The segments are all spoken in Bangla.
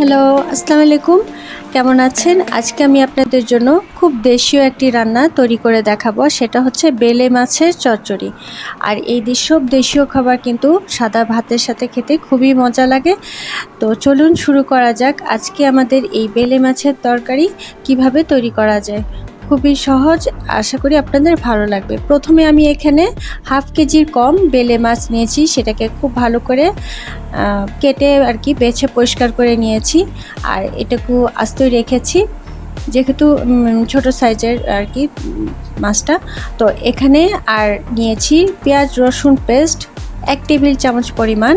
হ্যালো আসসালামু আলাইকুম। কেমন আছেন? আজকে আমি আপনাদের জন্য খুব দেশীয় একটি রান্না তৈরি করে দেখাবো, সেটা হচ্ছে বেলে মাছের চচ্চড়ি। আর এই সব দেশীয় খাবার কিন্তু সাদা ভাতের সাথে খেতে খুবই মজা লাগে। তো চলুন শুরু করা যাক। আজকে আমাদের এই বেলে মাছের তরকারি কীভাবে তৈরি করা যায়? খুবই সহজ। আশা করি আপনাদের ভালো লাগবে। প্রথমে আমি এখানে হাফ কেজির কম বেলে মাছ নিয়েছি, সেটাকে খুব ভালো করে কেটে আর কি বেছে পরিষ্কার করে নিয়েছি। আর এটাকু আস্তই রেখেছি, যেহেতু ছোট সাইজের আর কি মাছটা। তো এখানে আর নিয়েছি পেঁয়াজ, রসুন পেস্ট, এক টেবিল চামচ পরিমাণ।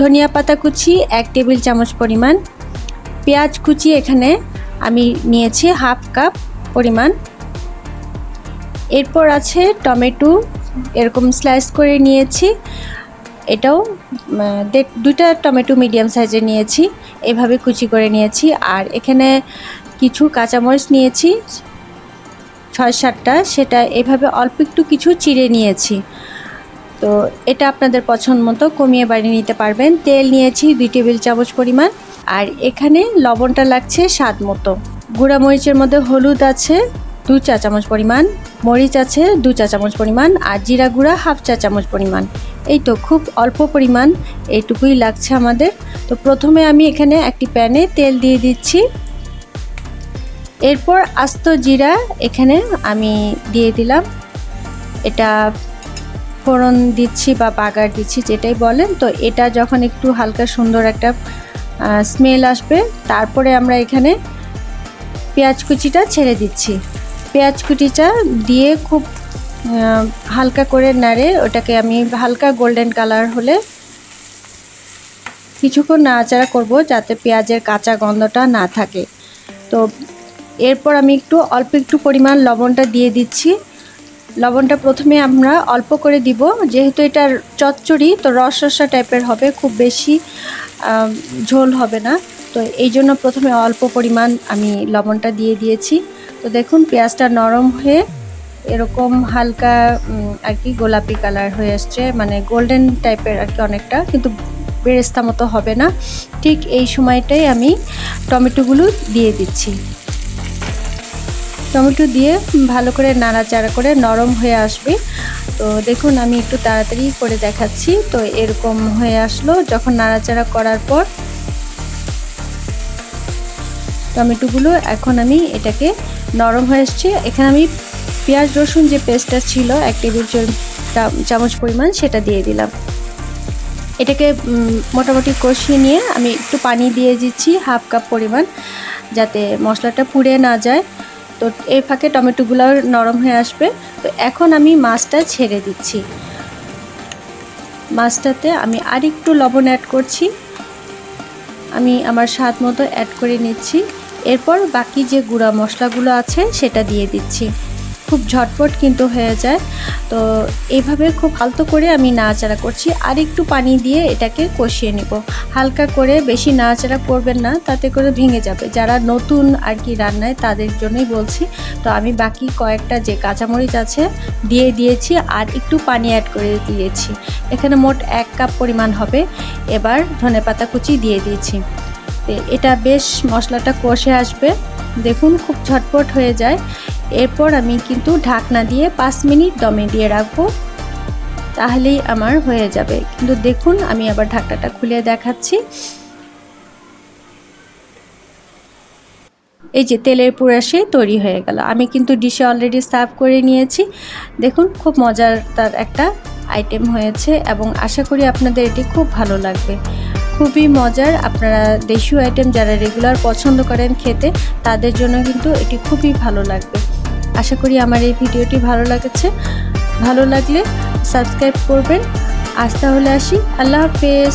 ধনিয়া পাতা কুচি, এক টেবিল চামচ পরিমাণ। পেঁয়াজ কুচি এখানে আমি নিয়েছি হাফ কাপ পরিমাণ। এরপর আছে টমেটো, এরকম স্লাইস করে নিয়েছি। এটাও দুইটা টমেটো মিডিয়াম সাইজে নিয়েছি, এভাবে কুচি করে নিয়েছি। আর এখানে কিছু কাঁচামরিচ নিয়েছি, ছয় সাতটা, সেটা এভাবে অল্প একটু কিছু চিড়ে নিয়েছি। তো এটা আপনাদের পছন্দ মতো কমিয়ে বাড়িয়ে নিতে পারবেন। তেল নিয়েছি দুই টেবিল চামচ পরিমাণ। আর এখানে লবণটা লাগছে স্বাদ মতো। গুঁড়া মরিচের মধ্যে হলুদ আছে দু চা চামচ পরিমাণ, মরিচ আছে দু চা চামচ পরিমাণ, আর জিরা গুঁড়া হাফ চা চামচ পরিমাণ। এই তো খুব অল্প পরিমাণ, এইটুকুই লাগছে আমাদের। তো প্রথমে আমি এখানে একটি প্যানে তেল দিয়ে দিচ্ছি। এরপর আস্ত জিরা এখানে আমি দিয়ে দিলাম। এটা ফোড়ন দিচ্ছি বা বাগার দিচ্ছি, যেটাই বলেন, তো এটা যখন একটু হালকা সুন্দর একটা স্মেল আসবে, তারপরে আমরা এখানে পেঁয়াজ কুচিটা ছেড়ে দিচ্ছি। পেঁয়াজ কুচিটা দিয়ে খুব হালকা করে নাড়ে ওটাকে আমি হালকা গোল্ডেন কালার হলে কিছুক্ষণ নাড়াচাড়া করব যাতে পেঁয়াজের কাঁচা গন্ধটা না থাকে। তো এরপর আমি একটু অল্প একটু পরিমাণ লবণটা দিয়ে দিচ্ছি। লবণটা প্রথমে আমরা অল্প করে দিব। যেহেতু এটার চচ্চড়ি, তো রস রসা টাইপের হবে, খুব বেশি ঝোল হবে না। তো এই জন্য প্রথমে অল্প পরিমাণ আমি লবণটা দিয়ে দিয়েছি। তো দেখুন, পেঁয়াজটা নরম হয়ে এরকম হালকা আর কি গোলাপি কালার হয়ে আসছে। মানে গোল্ডেন টাইপের আর কি অনেকটা, কিন্তু বেরেস্তা মতো হবে না। ঠিক এই সময়টাই আমি টমেটোগুলো দিয়ে দিচ্ছি। টমেটো দিয়ে ভালো করে নাড়াচাড়া করে নরম হয়ে আসবে। তো দেখুন, আমি একটু তাড়াতাড়ি করে দেখাচ্ছি। তো এরকম হয়ে আসলো যখন নাড়াচাড়া করার পর। টমেটোগুলো এখন আমি এটাকে নরম হয়ে এসছে এখানে আমি পেঁয়াজ, রসুন যে পেস্টটা ছিল, এক টেবিল চামচ পরিমাণ সেটা দিয়ে দিলাম। এটাকে মোটামুটি কষিয়ে নিয়ে আমি একটু পানি দিয়ে দিচ্ছি, হাফ কাপ পরিমাণ, যাতে মশলাটা পুড়ে না যায়। তো এর ফাঁকে টমেটোগুলো নরম হয়ে আসবে। তো এখন আমি মাছটা ছেড়ে দিচ্ছি। মাছটাতে আমি আরেকটু লবণ অ্যাড করছি। আমি আমার স্বাদ মতো অ্যাড করে নিচ্ছি। এরপর বাকি যে গুঁড়া মশলাগুলো আছে, সেটা দিয়ে দিচ্ছি। খুব ঝটপট কিন্তু হয়ে যায়। তো এইভাবে খুব আলতো করে আমি নাড়াচাড়া করছি। আর একটু পানি দিয়ে এটাকে কষিয়ে নিব। হালকা করে বেশি নাড়াচাড়া করবেন না, তাতে করে ভেঙে যাবে। যারা নতুন আর কি রান্নায় তাদের জন্যই বলছি। তো আমি বাকি কয়েকটা যে কাঁচামরিচ আছে দিয়ে দিয়েছি আর একটু পানি অ্যাড করে দিয়েছি। এখানে মোট এক কাপ পরিমাণ হবে। এবার ধনেপাতা কুচি দিয়ে দিয়েছি। এটা বেশ মশলাটা কষে আসবে। দেখুন খুব ঝটপট হয়ে যায়। এরপর আমি কিন্তু ঢাকনা দিয়ে পাঁচ মিনিট দমে দিয়ে রাখব। তাহলেই আমার হয়ে যাবে। কিন্তু দেখুন, আমি আবার ঢাকনাটা খুলে দেখাচ্ছি। এই যে তেলের পুরাশে তৈরি হয়ে গেল। আমি কিন্তু ডিশে অলরেডি সার্ভ করে নিয়েছি। দেখুন, খুব মজার তার একটা আইটেম হয়েছে এবং আশা করি আপনাদের এটি খুব ভালো লাগবে। খুবই মজার। আপনারা দেশীয় আইটেম যারা রেগুলার পছন্দ করেন খেতে, তাদের জন্য কিন্তু এটি খুবই ভালো লাগবে। আশা করি আমার এই ভিডিওটি ভালো লাগেছে। ভালো লাগলে সাবস্ক্রাইব করবেন। আজ তাহলে আসি। আল্লাহ হাফেজ।